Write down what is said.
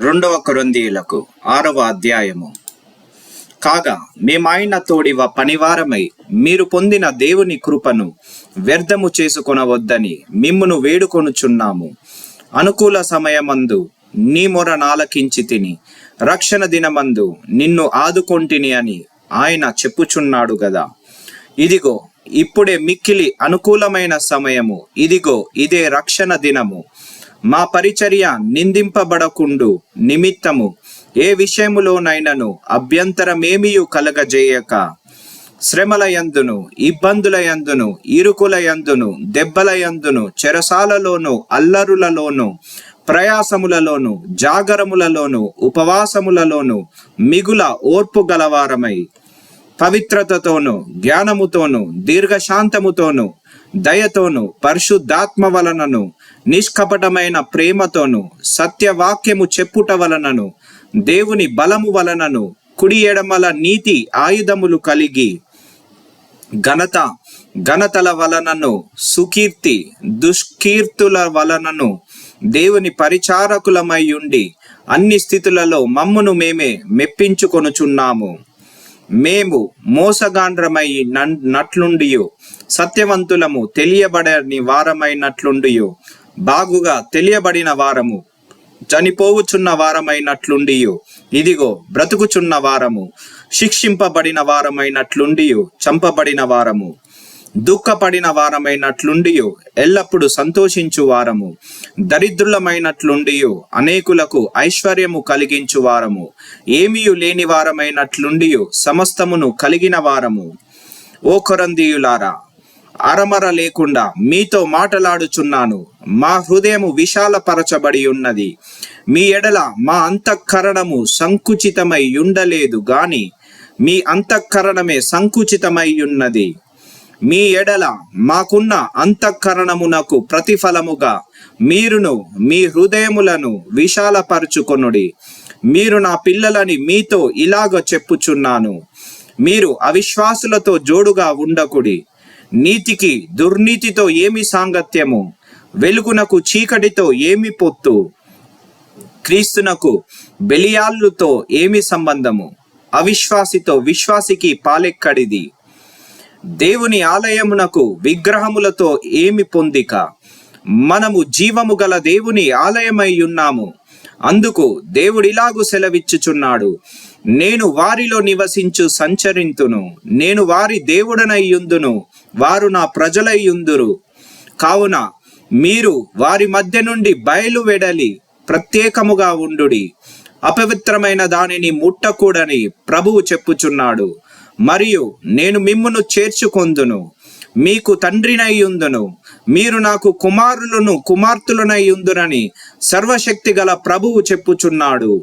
రెండవ కొరందీయులకు ఆరవ అధ్యాయము. కాగా మేమాయన తోడివ పనివారమై మీరు పొందిన దేవుని కృపను వ్యర్థము చేసుకొనవద్దని మిమ్మును వేడుకొనుచున్నాము. అనుకూల సమయమందు నీ మొర నాలకించి తిని రక్షణ దినమందు నిన్ను ఆదుకొంటిని అని ఆయన చెప్పుచున్నాడు గదా. ఇదిగో ఇప్పుడే మిక్కిలి అనుకూలమైన సమయము ఇదిగో ఇదే రక్షణ దినము. మా పరిచర్య నిందింపబడకుండు నిమిత్తము. ఏ విషయములోనైనను అభ్యంతరమేమియు కలగజేయక. శ్రమల యందును ఇబ్బందుల యందును ఇరుకుల యందును దెబ్బల యందును చెరసాలలోను అల్లరులలోను ప్రయాసములలోను జాగరములలోను ఉపవాసములలోను మిగుల ఓర్పు గలవారమై. పవిత్రతతోను జ్ఞానముతోను దీర్ఘశాంతముతోను దయతోను పరిశుద్ధాత్మ వలనను నిష్కపటమైన ప్రేమతోను సత్యవాక్యము చెప్పుట వలనను దేవుని బలము వలనను కుడి ఎడమల నీతి ఆయుధములు కలిగి ఘనత ఘనతల వలనను సుకీర్తి దుష్కీర్తుల వలనను దేవుని పరిచారకులమై ఉండి అన్ని స్థితులలో మమ్మును మేమే మెప్పించుకొనుచున్నాము. మేము మోసగాండ్రమై నన్- నట్లుండియు. సత్యవంతులము తెలియబడని వారమైనట్లుండియు బాగుగా తెలియబడిన వారము. చనిపోవుచున్న వారమైనట్లుండియు ఇదిగో బ్రతుకుచున్న వారము. శిక్షింపబడిన వారమైనట్లుండియు చంపబడిన వారము. దుఃఖపడిన వారమైనట్లుండియు ఎల్లప్పుడూ సంతోషించు వారము. దరిద్రులమైనట్లుండియు అనేకులకు ఐశ్వర్యము కలిగించు వారము. ఏమీయు లేని వారమైనట్లుండియు సమస్తమును కలిగిన వారము. ఓ కొరందీయులారా అరమర లేకుండా మీతో మాటలాడుచున్నాను. మా హృదయము విశాలపరచబడి ఉన్నది మీ ఎడల మా అంతఃకరణము సంకుచితమై ఉండలేదు గాని మీ అంతఃకరణమే సంకుచితమై ఉన్నది. మీ ఎడల మాకున్న అంతఃకరణమునకు ప్రతిఫలముగా మీరును మీ హృదయములను విశాలపరుచుకొనుడి. మీరు నా పిల్లలని మీతో ఇలాగ చెప్పుచున్నాను. మీరు అవిశ్వాసులతో జోడుగా ఉండకుడి. నీతికి దుర్నీతితో ఏమి సాంగత్యము? వెలుగునకు చీకటితో ఏమి పొత్తు? క్రీస్తునకు బెలియాళ్ళుతో ఏమి సంబంధము? అవిశ్వాసితో విశ్వాసికి పాలెక్కడిది. దేవుని ఆలయమునకు విగ్రహములతో ఏమి పొందిక? మనము జీవము గల దేవుని ఆలయమై ఉన్నాము. అందుకు దేవుడిలాగు సెలవిచ్చుచున్నాడు. నేను వారిలో నివసించు సంచరింతును. నేను వారి దేవుడనయ్యుందును వారు నా ప్రజలయ్యుందురు కావున మీరు వారి మధ్య నుండి బయలు వెడలి ప్రత్యేకముగా ఉండుడి. అపవిత్రమైన దానిని ముట్టకూడని ప్రభువు చెప్పుచున్నాడు. మరియు నేను మిమ్మును చేర్చుకొందును. మీకు తండ్రినయ్యుందును మీరు నాకు కుమారులను కుమార్తెలనయ్యుందునని సర్వశక్తి గల ప్రభువు చెప్పుచున్నాడు.